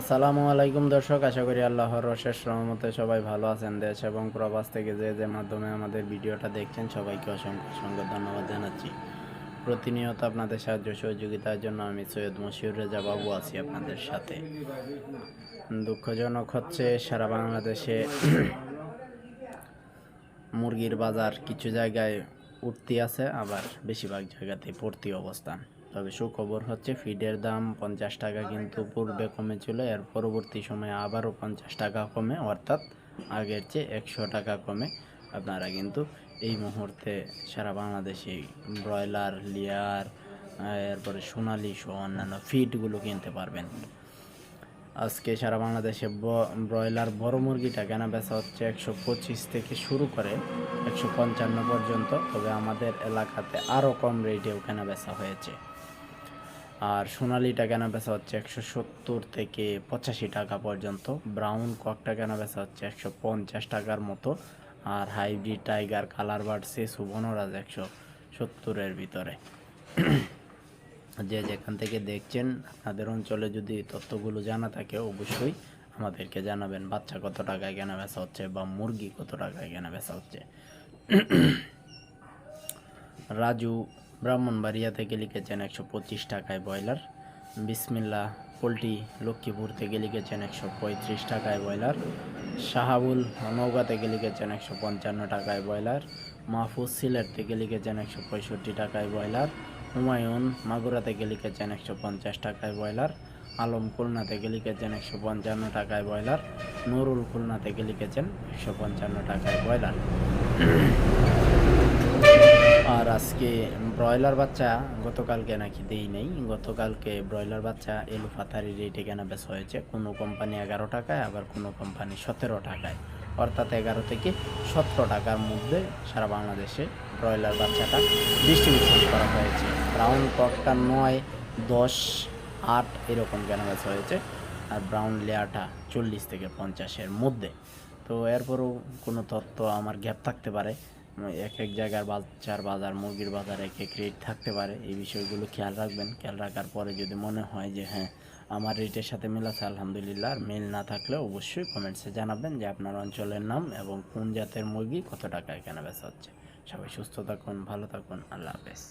আসসালামু আলাইকুম দর্শক, আশা করি আল্লাহর অশেষ রহমতে সবাই ভালো আছেন। দেশ এবং প্রবাস থেকে যে যে মাধ্যমে আমাদের ভিডিওটা দেখছেন, সবাইকে অসংখ্য অসংখ্য ধন্যবাদ জানাচ্ছি। প্রতিনিয়ত আপনাদের সাহায্য সহযোগিতার জন্য আমি সৈয়দ মশিউর রেজা বাবু আছি আপনাদের সাথে। দুঃখজনক হচ্ছে সারা বাংলাদেশে মুরগির বাজার কিছু জায়গায় উঠতি আছে, আবার বেশিরভাগ জায়গাতে পড়তি অবস্থান। তবে সুখবর হচ্ছে ফিডের দাম পঞ্চাশ টাকা কিন্তু পূর্বে কমেছিল, এর পরবর্তী সময়ে আবারও পঞ্চাশ টাকা কমে, অর্থাৎ আগের চেয়ে একশো টাকা কমে। আপনারা কিন্তু এই মুহূর্তে সারা বাংলাদেশে ব্রয়লার, লিয়ার, এরপরে সোনালি সহ অন্যান্য ফিডগুলো কিনতে পারবেন। আজকে সারা বাংলাদেশে ব্রয়লার বড় মুরগিটা কেনা বেচা হচ্ছে একশো পঁচিশ থেকে শুরু করে একশো পঞ্চান্ন পর্যন্ত, তবে আমাদের এলাকাতে আরও কম রেটেও কেনা বেচা হয়েছে। আর সোনালিটা কেনা বেচা হচ্ছে একশো সত্তর থেকে পঁচাশি টাকা পর্যন্ত? ব্রাউন ককটা কেনা বেচা হচ্ছে একশো পঞ্চাশ টাকার মতো? আর হাইব্রিড টাইগার কালার বার্ড সে সুবর্ণরাজ একশো সত্তরের ভিতরে। যে যেখান থেকে দেখছেন, আপনাদের অঞ্চলে যদি তথ্যগুলো জানা থাকে, অবশ্যই আমাদেরকে জানাবেন, বাচ্চা কত টাকায় কেনা বেচা হচ্ছে বা মুরগি কত টাকায় কেনা বেচা হচ্ছে। রাজু ব্রাহ্মণবাড়িয়া থেকে লিখেছেন একশো পঁচিশ টাকায় ব্রয়লার। বিসমিল্লা পোলট্রি লক্ষ্মীপুর থেকে লিখেছেন একশো পঁয়ত্রিশ টাকায় ব্রয়লার। শাহাবুল নৌকা থেকে লিখেছেন একশো পঞ্চান্ন টাকায় ব্রয়লার। মাহফুজ সিলেট থেকে লিখেছেন একশো পঁয়ষট্টি টাকায় ব্রয়লার। হুমায়ুন মাগুরা থেকে লিখেছেন একশো পঞ্চাশ টাকায় ব্রয়লার। আলম খুলনা থেকে লিখেছেন একশো পঞ্চান্ন টাকায় ব্রয়লার। নুরুল খুলনা থেকে লিখেছেন একশো পঞ্চান্ন টাকায় ব্রয়লার। আর আজকে ব্রয়লার বাচ্চা গতকালকে নাকি দেই নেই। গতকালকে ব্রয়লার বাচ্চা এলু ফাতারি রেটে কেনা বেচা হয়েছে। কোনো কোম্পানি এগারো টাকায়, আবার কোনো কোম্পানি সতেরো টাকায়। অর্থাৎ এগারো থেকে সতেরো টাকার মধ্যে সারা বাংলাদেশে ব্রয়লার বাচ্চাটা ডিস্ট্রিবিউশন করা হয়েছে। ব্রাউন ককটা নয়, দশ, আট এরকম কেনা বেচা হয়েছে। আর ব্রাউন লেয়ারটা চল্লিশ থেকে পঞ্চাশের মধ্যে। তো এরপরও কোনো তথ্য আমার গ্যাপ থাকতে পারে। এক এক জায়গার বাচ্চার বাজার, মুরগির বাজার এক এক রেট থাকতে পারে। এই বিষয়গুলো খেয়াল রাখবেন। খেয়াল রাখার পরে যদি মনে হয় যে হ্যাঁ আমার রেটের সাথে মিল আছে, আলহামদুলিল্লাহ, আর মিল না থাকলে অবশ্যই কমেন্টসে জানাবেন যে, আপনার অঞ্চলের নাম এবং কোন জাতের মুরগি কত টাকা এখানে বেচা হচ্ছে। সবাই সুস্থ থাকুন, ভালো থাকুন, আল্লাহ হাফেজ।